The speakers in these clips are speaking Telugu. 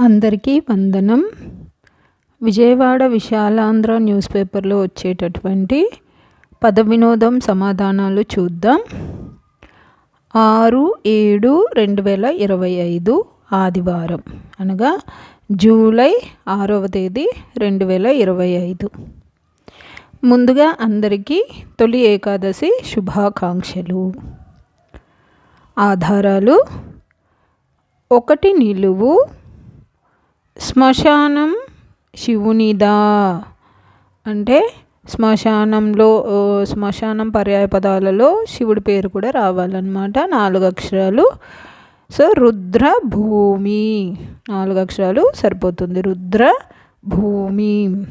అందరికీ వందనం. విజయవాడ విశాలాంధ్ర న్యూస్ పేపర్లో వచ్చేటటువంటి పద వినోదం సమాధానాలు చూద్దాం. ఆరు ఏడు రెండు వేల ఇరవై ఐదు ఆదివారం అనగా జూలై ఆరవ తేదీ రెండు వేల ఇరవై ఐదు. ముందుగా అందరికీ తొలి ఏకాదశి శుభాకాంక్షలు. ఆధారాలు ఒకటి నిలువు శ్మశానం శివునిదా అంటే శ్మశానంలో శ్మశానం పర్యాయ పదాలలో శివుడి పేరు కూడా రావాలన్నమాట. నాలుగు అక్షరాలు. సో రుద్ర భూమి నాలుగు అక్షరాలు సరిపోతుంది. రుద్ర భూమి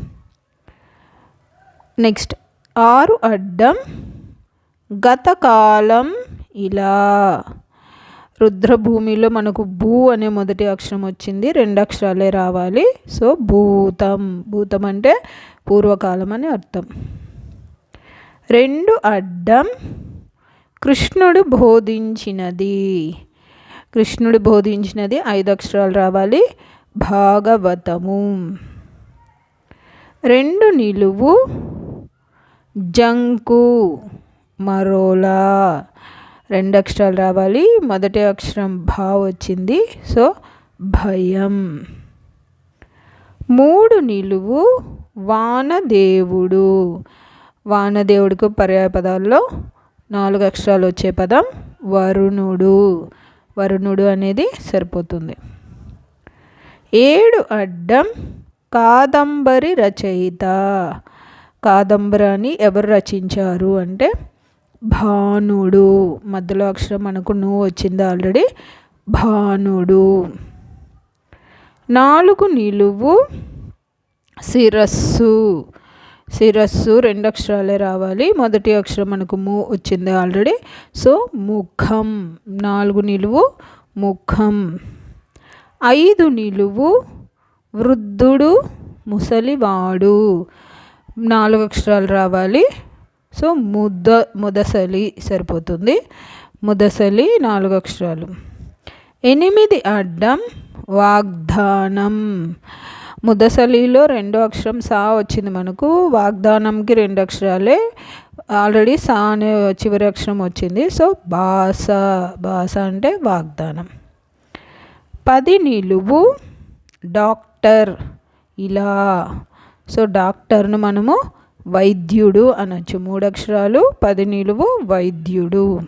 నెక్స్ట్ ఆరు అడ్డం గతకాలం ఇలా. రుద్రభూమిలో మనకు భూ అనే మొదటి అక్షరం వచ్చింది. రెండు అక్షరాలే రావాలి. సో భూతం. భూతం అంటే పూర్వకాలం అని అర్థం. రెండు అడ్డం. కృష్ణుడు బోధించినది. కృష్ణుడు బోధించినది ఐదు అక్షరాలు రావాలి. భాగవతము. రెండు నిలువు. జంకు. మరోలా. రెండు అక్షరాలు రావాలి. మొదటి అక్షరం భా వచ్చింది. సో భయం. మూడు నిలువు వానదేవుడు. వానదేవుడికి పర్యాయ పదాల్లో నాలుగు అక్షరాలు వచ్చే పదం వరుణుడు. వరుణుడు అనేది సరిపోతుంది. ఏడు అడ్డం కాదంబరి రచయిత. కాదంబరాన్ని ఎవరు రచించారు అంటే భానుడు. మధ్యలో అక్షరం మనకు నువ్వు వచ్చింది ఆల్రెడీ భానుడు. నాలుగు నిలువు శిరస్సు. శిరస్సు రెండు అక్షరాలే రావాలి. మొదటి అక్షరం మనకు ము వచ్చింది ఆల్రెడీ సో ముఖం. నాలుగు నిలువు ముఖం. ఐదు నిలువు వృద్ధుడు ముసలివాడు. నాలుగు అక్షరాలు రావాలి. సో ముద్ద ముదసలి సరిపోతుంది. ముదసలి నాలుగు అక్షరాలు. ఎనిమిది అడ్డం వాగ్దానం. ముదసలిలో రెండో అక్షరం సా వచ్చింది మనకు. వాగ్దానంకి రెండు అక్షరాలే. ఆల్రెడీ సా అనే చివరి అక్షరం వచ్చింది. సో బాస బాస అంటే వాగ్దానం. పది నిలువు డాక్టర్. ఇలా. సో డాక్టర్ను మనము వైద్యుడు అనొచ్చు. మూడక్షరాలు పది నిలువు వైద్యుడు.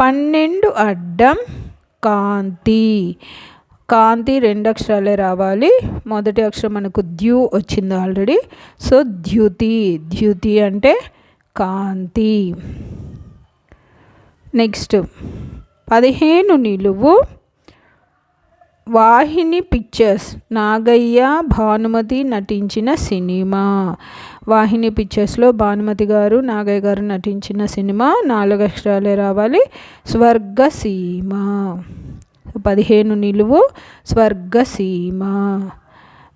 పన్నెండు అడ్డం కాంతి. కాంతి రెండు అక్షరాలే రావాలి. మొదటి అక్షరం మనకు ద్యు వచ్చింది ఆల్రెడీ. సో ద్యుతి. ద్యుతి అంటే కాంతి. నెక్స్ట్ పదిహేను నిలువు వాహిని పిక్చర్స్. నాగయ్య భానుమతి నటించిన సినిమా. వాహిని పిక్చర్స్లో భానుమతి గారు నాగయ్య గారు నటించిన సినిమా నాలుగు అక్షరాలే రావాలి. స్వర్గసీమ పదిహేను నిలువు. స్వర్గసీమ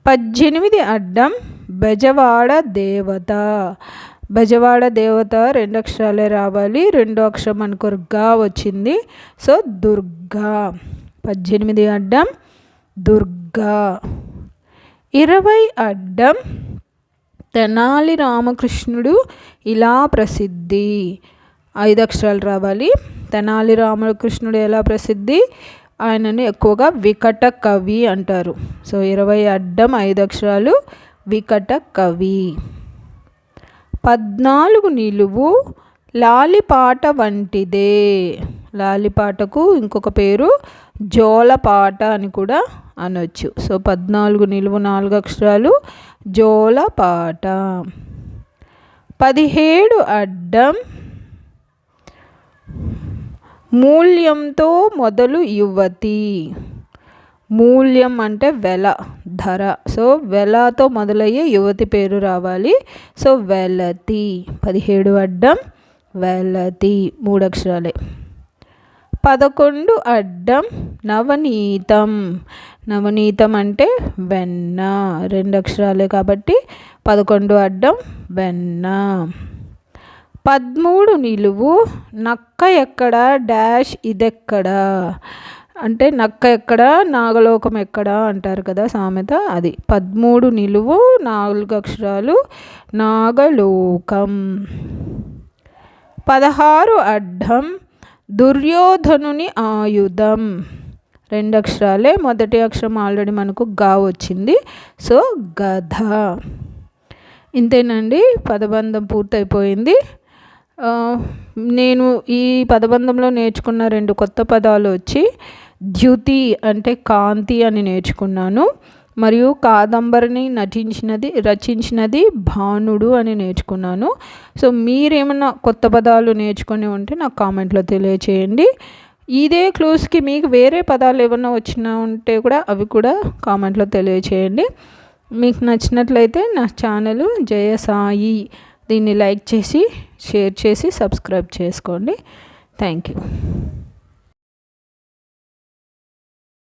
పద్దెనిమిది అడ్డం. బెజవాడ దేవత. బెజవాడ దేవత రెండు అక్షరాలే రావాలి. రెండో అక్షరం మనకు వచ్చింది. సో దుర్గా. పద్దెనిమిది అడ్డం దుర్గా. ఇరవై అడ్డం తెనాలి రామకృష్ణుడు ఇలా ప్రసిద్ధి. ఐదు అక్షరాలు రావాలి. తెనాలి రామకృష్ణుడు ఎలా ప్రసిద్ధి? ఆయనను ఎక్కువగా వికట కవి అంటారు. సో ఇరవై అడ్డం ఐదు అక్షరాలు వికట కవి. పద్నాలుగు నిలువు లాలిపాట వంటిదే. లాలిపాటకు ఇంకొక పేరు జోలపాట అని కూడా అనొచ్చు. సో పద్నాలుగు నిలువు నాలుగు అక్షరాలు జోలపాట. పదిహేడు అడ్డం మూల్యంతో మొదలు యువతి. మూల్యం అంటే వెల ధర. సో వెలతో మొదలయ్యే యువతి పేరు రావాలి. సో వెలతి. పదిహేడు అడ్డం వెలతి. మూడు అక్షరాలే. పదకొండు అడ్డం నవనీతం. నవనీతం అంటే వెన్న రెండు అక్షరాలే కాబట్టి పదకొండు అడ్డం వెన్న. పదమూడు నిలువు నక్క ఎక్కడ? డాష్ ఇదెక్కడ? అంటే నక్క ఎక్కడ? నాగలోకం ఎక్కడ? అంటారు కదా సామెత అది. పదమూడు నిలువు నాలుగు అక్షరాలు నాగలోకం. పదహారు అడ్డం దుర్యోధనుని ఆయుధం. రెండు అక్షరాలే. మొదటి అక్షరం ఆల్రెడీ మనకు గా వచ్చింది. సో గధ. ఇంతేనండి. పదబంధం పూర్తయిపోయింది. నేను ఈ పదబంధంలో నేర్చుకున్న రెండు కొత్త పదాలు వచ్చి ద్యుతి అంటే కాంతి అని నేర్చుకున్నాను. మరియు కాదంబరిని నటించినది రచించినది భానుడు అని నేర్చుకున్నాను. సో మీరేమన్నా కొత్త పదాలు నేర్చుకుని ఉంటే నాకు కామెంట్లో తెలియచేయండి. ఇదే క్లూస్కి మీకు వేరే పదాలు ఏమన్నా వచ్చినా ఉంటే కూడా అవి కూడా కామెంట్లో తెలియచేయండి. మీకు నచ్చినట్లయితే నా ఛానల్ జయసాయి దీన్ని లైక్ చేసి షేర్ చేసి సబ్స్క్రైబ్ చేసుకోండి. Thank you.